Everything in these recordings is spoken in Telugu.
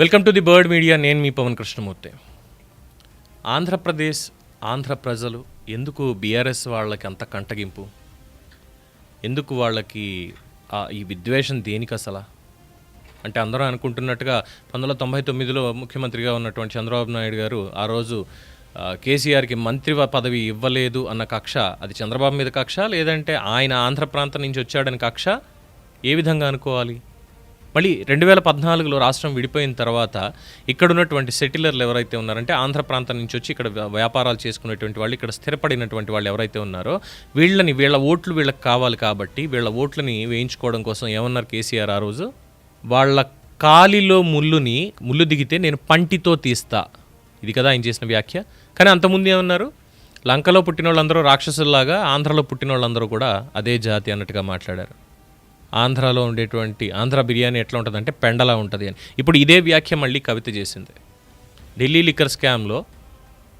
Welcome to the bird media. నేను మీ పవన్ కృష్ణమూర్తి. ఆంధ్రప్రదేశ్ ఆంధ్ర ప్రజలు ఎందుకు బీఆర్ఎస్ వాళ్ళకి అంత కంటగింపు? ఎందుకు వాళ్ళకి ఈ విద్వేషం దేనికి అసలు? అంటే అందరూ అనుకుంటున్నట్టుగా పంతొమ్మిది వందల తొంభై తొమ్మిదిలో ముఖ్యమంత్రిగా ఉన్నటువంటి చంద్రబాబు నాయుడు గారు ఆ రోజు కేసీఆర్కి మంత్రి పదవి ఇవ్వలేదు అన్న కక్ష అది చంద్రబాబు మీద కక్ష లేదంటే ఆయన ఆంధ్ర ప్రాంతం నుంచి వచ్చాడని కక్ష ఏ విధంగా అనుకోవాలి? మళ్ళీ రెండు వేల పద్నాలుగులో రాష్ట్రం విడిపోయిన తర్వాత ఇక్కడ ఉన్నటువంటి సెటిలర్లు ఎవరైతే ఉన్నారంటే ఆంధ్ర ప్రాంతం నుంచి వచ్చి ఇక్కడ వ్యాపారాలు చేసుకునేటువంటి వాళ్ళు ఇక్కడ స్థిరపడినటువంటి వాళ్ళు ఎవరైతే ఉన్నారో వీళ్ళని వీళ్ళ ఓట్లు వీళ్ళకి కావాలి కాబట్టి వీళ్ళ ఓట్లని వేయించుకోవడం కోసం ఏమన్నారు కేసీఆర్ ఆ రోజు? వాళ్ళ కాలిలో ముళ్ళుని ముళ్ళు దిగితే నేను పంటితో తీస్తా. ఇది కదా ఆయన చేసిన వ్యాఖ్య. కానీ అంతకుముందు ఏమన్నారు? లంకలో పుట్టిన వాళ్ళందరూ రాక్షసుల్లాగా ఆంధ్రలో పుట్టిన వాళ్ళందరూ కూడా అదే జాతి అన్నట్టుగా మాట్లాడారు. ఆంధ్రాలో ఉండేటువంటి ఆంధ్ర బిర్యానీ ఎట్లా ఉంటుందంటే పెండలా ఉంటుంది అని. ఇప్పుడు ఇదే వ్యాఖ్య మళ్ళీ కవిత చేసింది. ఢిల్లీ లిక్కర్ స్కామ్లో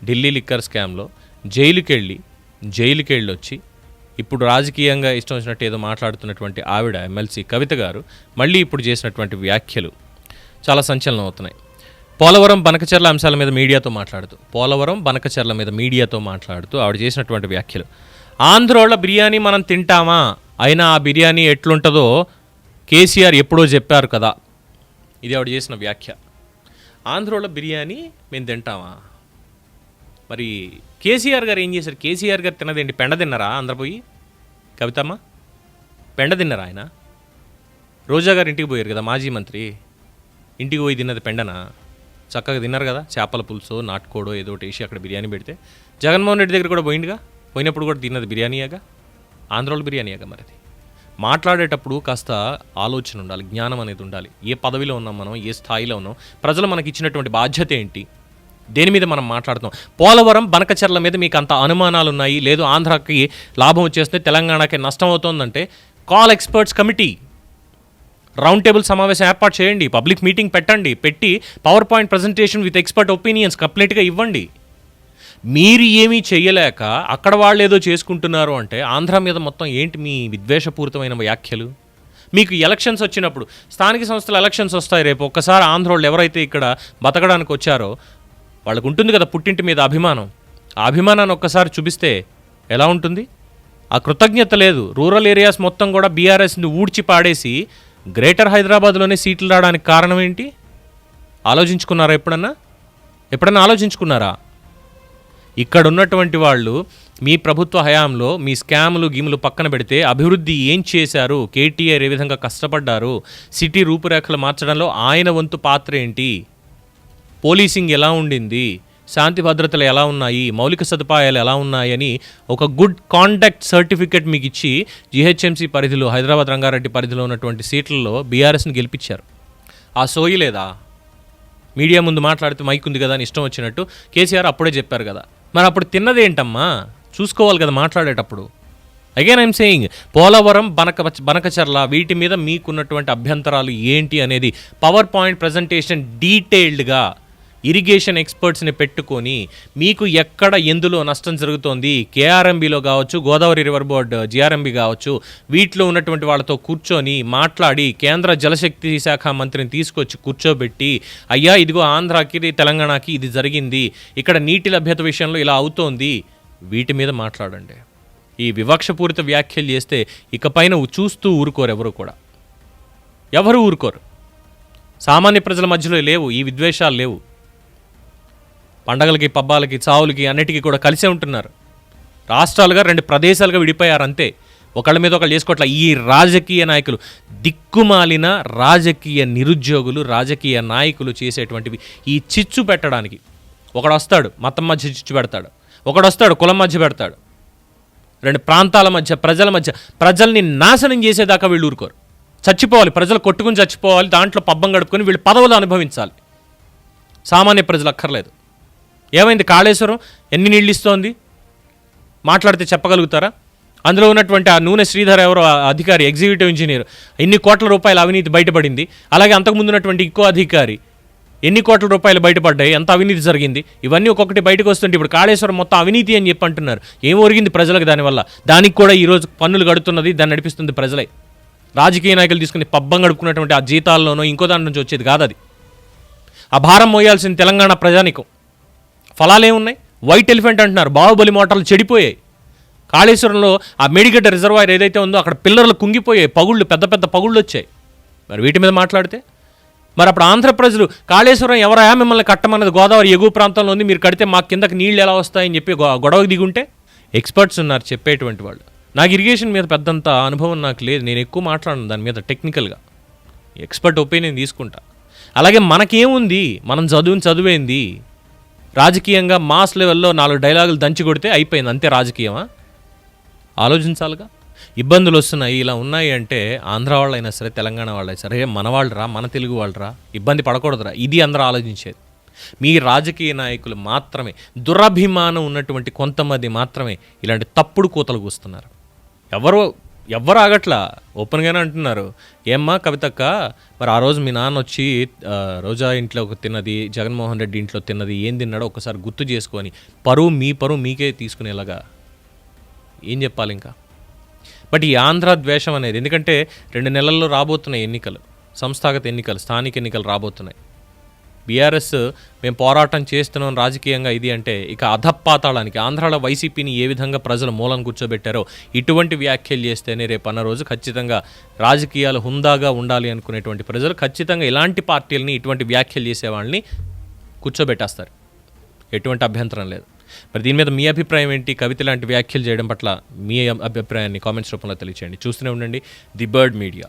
ఢిల్లీ లిక్కర్ స్కామ్లో జైలుకి వెళ్ళి జైలుకి వెళ్ళి వచ్చి ఇప్పుడు రాజకీయంగా ఇష్టం వచ్చినట్టు ఏదో మాట్లాడుతున్నటువంటి ఆవిడ ఎమ్మెల్సీ కవిత గారు మళ్ళీ ఇప్పుడు చేసినటువంటి వ్యాఖ్యలు చాలా సంచలనం అవుతున్నాయి. పోలవరం బనకచర్ల అంశాల మీద మీడియాతో మాట్లాడుతూ పోలవరం బనకచర్ల మీద మీడియాతో మాట్లాడుతూ ఆవిడ చేసినటువంటి వ్యాఖ్యలు. ఆంధ్రోళ్ళ బిర్యానీ మనం తింటామా? అయినా ఆ బిర్యానీ ఎట్లుంటుందో కేసీఆర్ ఎప్పుడో చెప్పారు కదా. ఇది ఆవిడ చేసిన వ్యాఖ్య. ఆంధ్రలో బిర్యానీ మేము తింటామా? మరి కేసీఆర్ గారు ఏం చేశారు? కేసీఆర్ గారు తినదేంటి పెండ తిన్నారా ఆంధ్ర పోయి? కవితమ్మ? పెండ తిన్నారా ఆయన? రోజా గారు ఇంటికి పోయారు కదా మాజీ మంత్రి. ఇంటికి పోయి తిన్నది పెండనా? చక్కగా తిన్నారు కదా చేపల పులుసు నాటుకోడో ఏదో ఒకటి వేసి అక్కడ బిర్యానీ పెడితే. జగన్మోహన్ రెడ్డి దగ్గర కూడా పోయిండుగా? పోయినప్పుడు కూడా తిన్నది బిర్యానీయాగా? ఆంధ్రోల్ బిర్యానీయాగా మరి అది మాట్లాడేటప్పుడు కాస్త ఆలోచన ఉండాలి జ్ఞానం అనేది ఉండాలి. ఏ పదవిలో ఉన్నాం మనం ఏ స్థాయిలో ఉన్నాం ప్రజలు మనకి ఇచ్చినటువంటి బాధ్యత ఏంటి? దేని మీద మనం మాట్లాడుతాం పోలవరం బనకచర్ల మీద మీకు అంత అనుమానాలు ఉన్నాయి లేదు ఆంధ్రాకి లాభం వచ్చేస్తే తెలంగాణకి నష్టం అవుతోందంటే call experts committee. Round table సమావేశం ఏర్పాటు చేయండి పబ్లిక్ మీటింగ్ పెట్టండి పెట్టి power point presentation with expert opinions కంప్లీట్గా ఇవ్వండి. మీరు ఏమీ చేయలేక అక్కడ వాళ్ళు ఏదో చేసుకుంటున్నారు అంటే ఆంధ్ర మీద మొత్తం ఏంటి మీ విద్వేషపూరితమైన వ్యాఖ్యలు? మీకు ఎలక్షన్స్ వచ్చినప్పుడు స్థానిక సంస్థల ఎలక్షన్స్ వస్తాయి రేపు ఒక్కసారి ఆంధ్రోళ్ళు ఎవరైతే ఇక్కడ బతకడానికి వచ్చారో వాళ్ళకు ఉంటుంది కదా పుట్టింటి మీద అభిమానం. ఆ అభిమానాన్ని ఒక్కసారి చూపిస్తే ఎలా ఉంటుంది? ఆ కృతజ్ఞత లేదు. రూరల్ ఏరియాస్ మొత్తం కూడా బీఆర్ఎస్ని ఊడ్చి పాడేసి గ్రేటర్ హైదరాబాద్లోనే సీట్లు రావడానికి కారణం ఏంటి? ఆలోచించుకున్నారా ఎప్పుడన్నా? ఎప్పుడన్నా ఆలోచించుకున్నారా? ఇక్కడ ఉన్నటువంటి వాళ్ళు మీ ప్రభుత్వ హయాంలో మీ స్కాములు గీములు పక్కన పెడితే అభివృద్ధి ఏం చేశారు? కేటీఆర్ ఏ విధంగా కష్టపడ్డారు? సిటీ రూపురేఖలు మార్చడంలో ఆయన వంతు పాత్ర ఏంటి? పోలీసింగ్ ఎలా ఉండింది? శాంతి భద్రతలు ఎలా ఉన్నాయి? మౌలిక సదుపాయాలు ఎలా ఉన్నాయని ఒక గుడ్ కాంటాక్ట్ సర్టిఫికెట్ మీకు ఇచ్చి జిహెచ్ఎంసీ పరిధిలో హైదరాబాద్ రంగారెడ్డి పరిధిలో ఉన్నటువంటి సీట్లలో బీఆర్ఎస్ని గెలిపించారు. ఆ సోయి లేదా? మీడియా ముందు మాట్లాడితే మైక్ ఉంది కదా అని ఇష్టం వచ్చినట్టు కేసీఆర్ అప్పుడే చెప్పారు కదా. మరి అప్పుడు తిన్నది ఏంటమ్మా చూసుకోవాలి కదా మాట్లాడేటప్పుడు. అగైన్ ఐమ్ సేయింగ్ పోలవరం బనక బనకచర్ల వీటి మీద మీకున్నటువంటి అభ్యంతరాలు ఏంటి అనేది పవర్ పాయింట్ ప్రజెంటేషన్ డీటెయిల్డ్గా ఇరిగేషన్ ఎక్స్పర్ట్స్ని పెట్టుకొని మీకు ఎక్కడ ఎందులో నష్టం జరుగుతోంది కేఆర్ఎంబిలో కావచ్చు గోదావరి రివర్ బోర్డ్ జిఆర్ఎంబి కావచ్చు వీటిలో ఉన్నటువంటి వాళ్ళతో కూర్చొని మాట్లాడి కేంద్ర జలశక్తి శాఖ మంత్రిని తీసుకొచ్చి కూర్చోబెట్టి అయ్యా ఇదిగో ఆంధ్రాకి తెలంగాణకి ఇది జరిగింది ఇక్కడ నీటి లభ్యత విషయంలో ఇలా అవుతోంది వీటి మీద మాట్లాడండి. ఈ వివక్షపూరిత వ్యాఖ్యలు చేస్తే ఇకపైన చూస్తూ ఊరుకోరు ఎవరు కూడా. ఎవరు ఊరుకోరు? సామాన్య ప్రజల మధ్యలో లేవు ఈ విద్వేషాలు లేవు. పండగలకి పబ్బాలకి చావులకి అన్నిటికీ కూడా కలిసే ఉంటున్నారు. రాష్ట్రాలుగా రెండు ప్రదేశాలుగా విడిపోయారు అంతే ఒకళ్ళ మీద ఒకళ్ళు చేసుకోవట్ల ఈ రాజకీయ నాయకులు దిక్కుమాలిన రాజకీయ నిరుద్యోగులు రాజకీయ నాయకులు చేసేటువంటివి ఈ చిచ్చు పెట్టడానికి. ఒకడు వస్తాడు మతం మధ్య చిచ్చు పెడతాడు. ఒకడు వస్తాడు కులం మధ్య పెడతాడు. రెండు ప్రాంతాల మధ్య ప్రజల మధ్య ప్రజల్ని నాశనం చేసేదాకా వీళ్ళు ఊరుకోరు. చచ్చిపోవాలి ప్రజలు కొట్టుకుని చచ్చిపోవాలి దాంట్లో పబ్బం గడుపుకొని వీళ్ళు పదవులు అనుభవించాలి. సామాన్య ప్రజలు అక్కర్లేదు. ఏమైంది కాళేశ్వరం? ఎన్ని నీళ్ళు ఇస్తోంది మాట్లాడితే చెప్పగలుగుతారా? అందులో ఉన్నటువంటి ఆ నూనె శ్రీధర్ ఎవరో అధికారి ఎగ్జిక్యూటివ్ ఇంజనీర్. ఎన్ని కోట్ల రూపాయల అవినీతి బయటపడింది. అలాగే అంతకుముందు ఉన్నటువంటి ఇంకో అధికారి. ఎన్ని కోట్ల రూపాయలు బయటపడ్డాయి? ఎంత అవినీతి జరిగింది? ఇవన్నీ ఒక్కొక్కటి బయటకు వస్తుంటే ఇప్పుడు కాళేశ్వరం మొత్తం అవినీతి అని చెప్పి అంటున్నారు. ఏం ఒరిగింది ప్రజలకు దానివల్ల? దానికి కూడా ఈరోజు పన్నులు గడుతున్నది దాన్ని నడిపిస్తుంది ప్రజలే. రాజకీయ నాయకులు తీసుకుని పబ్బం గడుపుకున్నటువంటి ఆ జీతాల్లోనో ఇంకో దాని నుంచి వచ్చేది కాదు అది ఆ భారం మోయాల్సిన తెలంగాణ ప్రజానికం. ఫలాలు ఉన్నాయి. వైట్ ఎలిఫెంట్ అంటున్నారు. బాహుబలి మోటార్లు చెడిపోయాయి. కాళేశ్వరంలో ఆ మేడిగడ్డ రిజర్వాయర్ ఏదైతే ఉందో అక్కడ పిల్లర్లు కుంగిపోయాయి. పగుళ్ళు పెద్ద పెద్ద పగుళ్ళు వచ్చాయి. మరి వీటి మీద మాట్లాడితే? మరి అప్పుడు ఆంధ్ర ప్రజలు కాళేశ్వరం ఎవరయా మిమ్మల్ని కట్టమన్నది గోదావరి ఎగువ ప్రాంతంలో ఉంది. మీరు కడితే మా కిందకి నీళ్ళు ఎలా వస్తాయని చెప్పి గొడవకు దిగుంటే? ఎక్స్పర్ట్స్ ఉన్నారు చెప్పేటువంటి వాళ్ళు. నాకు ఇరిగేషన్ మీద పెద్దంత అనుభవం నాకు లేదు. నేను ఎక్కువ మాట్లాడను దాని మీద టెక్నికల్గా ఎక్స్పర్ట్ ఒపీనియన్ తీసుకుంటా. అలాగే మనకేముంది? మనం చదువుని చదివేంది? రాజకీయంగా మాస్ లెవెల్లో నాలుగు డైలాగులు దంచి కొడితే అయిపోయింది. అంతే రాజకీయమా? ఆలోచించాలిగా? ఇబ్బందులు వస్తున్నాయి ఇలా ఉన్నాయి అంటే ఆంధ్ర వాళ్ళైనా సరే తెలంగాణ వాళ్ళైనా సరే మన వాళ్ళరా మన తెలుగు వాళ్ళరా ఇబ్బంది పడకూడదురా. ఇది అందరూ ఆలోచించేది. మీ రాజకీయ నాయకులు మాత్రమే దురభిమానం ఉన్నటువంటి కొంతమంది మాత్రమే ఇలాంటి తప్పుడు కూతలు కూస్తున్నారు. ఎవరో ఎవ్వరు ఆగట్లా. ఓపెన్గానే అంటున్నారు. ఏమ్మా కవితక్క మరి ఆ రోజు మీ నాన్న వచ్చి రోజా ఇంట్లో ఒక తిన్నది జగన్మోహన్ రెడ్డి ఇంట్లో తిన్నది ఏం తిన్నాడో ఒకసారి గుర్తు చేసుకొని పరువు మీ పరువు మీకే తీసుకునేలాగా. ఏం చెప్పాలి ఇంకా? బట్ ఈ ఆంధ్ర ద్వేషం అనేది ఎందుకంటే రెండు నెలల్లో రాబోతున్నాయి ఎన్నికలు సంస్థాగత ఎన్నికలు స్థానిక ఎన్నికలు రాబోతున్నాయి. బీఆర్ఎస్ మేము పోరాటం చేస్తున్నాం రాజకీయంగా ఇది అంటే ఇక అధపాతాళానికి ఆంధ్రాలో వైసీపీని ఏ విధంగా ప్రజలు మూలం కూర్చోబెట్టారో ఇటువంటి వ్యాఖ్యలు చేస్తేనే రేపు అన్న రోజు ఖచ్చితంగా రాజకీయాలు హుందాగా ఉండాలి అనుకునేటువంటి ప్రజలు ఖచ్చితంగా ఇలాంటి పార్టీలని ఇటువంటి వ్యాఖ్యలు చేసే వాళ్ళని కూర్చోబెట్టేస్తారు. ఎటువంటి అభ్యంతరం లేదు. మరి దీని మీద మీ అభిప్రాయం ఏంటి? కవిత లాంటి వ్యాఖ్యలు చేయడం పట్ల మీ అభిప్రాయాన్ని కామెంట్స్ రూపంలో తెలియచేయండి. చూస్తూనే ఉండండి. The bird media.